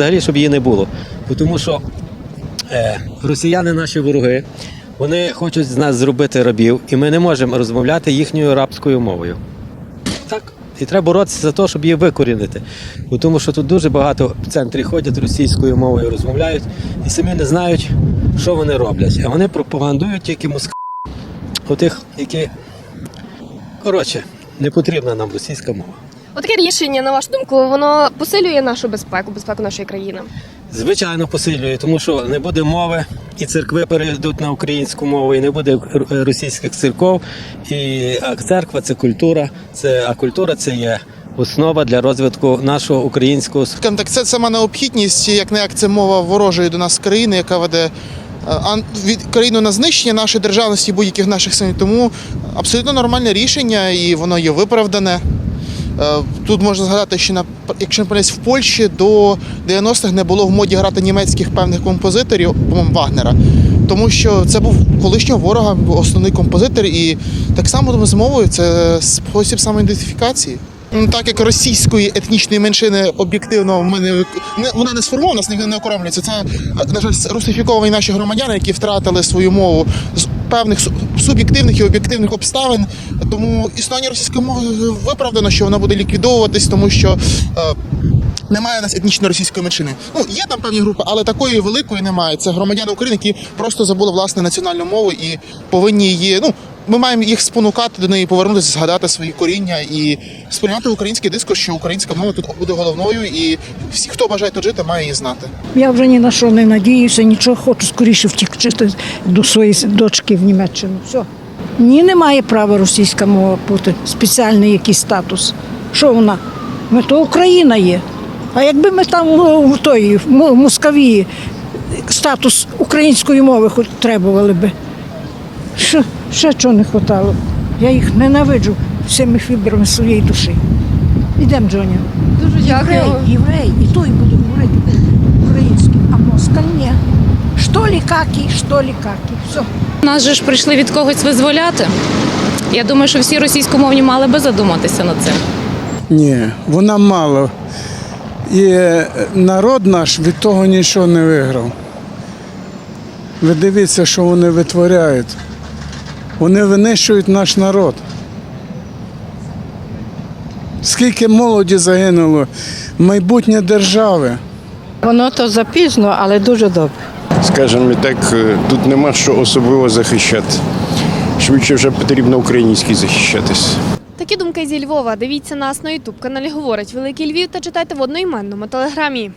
взагалі, щоб її не було. Тому що е, росіяни наші вороги, вони хочуть з нас зробити рабів, і ми не можемо розмовляти їхньою рабською мовою. Так. І треба боротися за те, щоб її викорінити. Тому що тут дуже багато в центрі ходять російською мовою, розмовляють і самі не знають, що вони роблять. А вони пропагандують тільки москва. Отих, які. Коротше, не потрібна нам російська мова. Отаке рішення, на вашу думку, воно посилює нашу безпеку, безпеку нашої країни. Звичайно, посилює, тому що не буде мови, і церкви перейдуть на українську мову, і не буде російських церков. І а церква це культура, це, а культура це є основа для розвитку нашого українського Скажімо так, це сама необхідність, як не як це мова ворожої до нас країни, яка веде від країну на знищення нашої державності будь-яких наших сил. Тому абсолютно нормальне рішення, і воно є виправдане. Е, Тут можна згадати, що на якщо не в Польщі до 90-х не було в моді грати німецьких певних композиторів, по-моєму, Вагнера, тому що це був колишнього ворога, основний композитор, і так само з мовою це спосіб самоідентифікації. Ну, Так як російської етнічної меншини об'єктивно ми не, не- вона не сформована, з них не окремлюється. Це, на жаль, русифіковані наші громадяни, які втратили свою мову певних суб'єктивних і об'єктивних обставин. Тому існування російської мови виправдано, що вона буде ліквідовуватись, тому що е, немає у нас етнічної російської меншини. Ну є там певні групи, але такої великої немає. Це громадяни України, які просто забули власне національну мову і повинні її. Ну ми маємо їх спонукати до неї повернутися, згадати свої коріння і сприймати український дискурс, що українська мова тут буде головною, і всі, хто бажає тут жити, має її знати. Я вже ні на що не надіюся, нічого хочу скоріше втікти до своєї дочки в Німеччину. Все. Ні, не має права російська мова бути спеціальний якийсь статус. Що вона? Ми то Україна є. А якби ми там ну, в той в Москві статус української мови хоч требували би. Що, ще чого не хватало? Я їх ненавиджу всіми фібрами своєї душі. Ідемо, Джоня. Дуже Єврей, єврей, і той буде говорити українським, а москаль ні. Що лі какі, що лікакі. Все. Нас же ж прийшли від когось визволяти. Я думаю, що всі російськомовні мали би задуматися над цим. Ні, вона мало. І народ наш від того нічого не виграв. Ви дивіться, що вони витворяють. Вони винищують наш народ. Скільки молоді загинуло, майбутнє держави. Воно то запізно, але дуже добре. Скажімо так, е, тут нема що особливо захищати. Швидше вже потрібно український захищатись. Такі думки зі Львова. Дивіться нас на ютуб каналі Говорить Великий Львів та читайте в одноіменному телеграмі.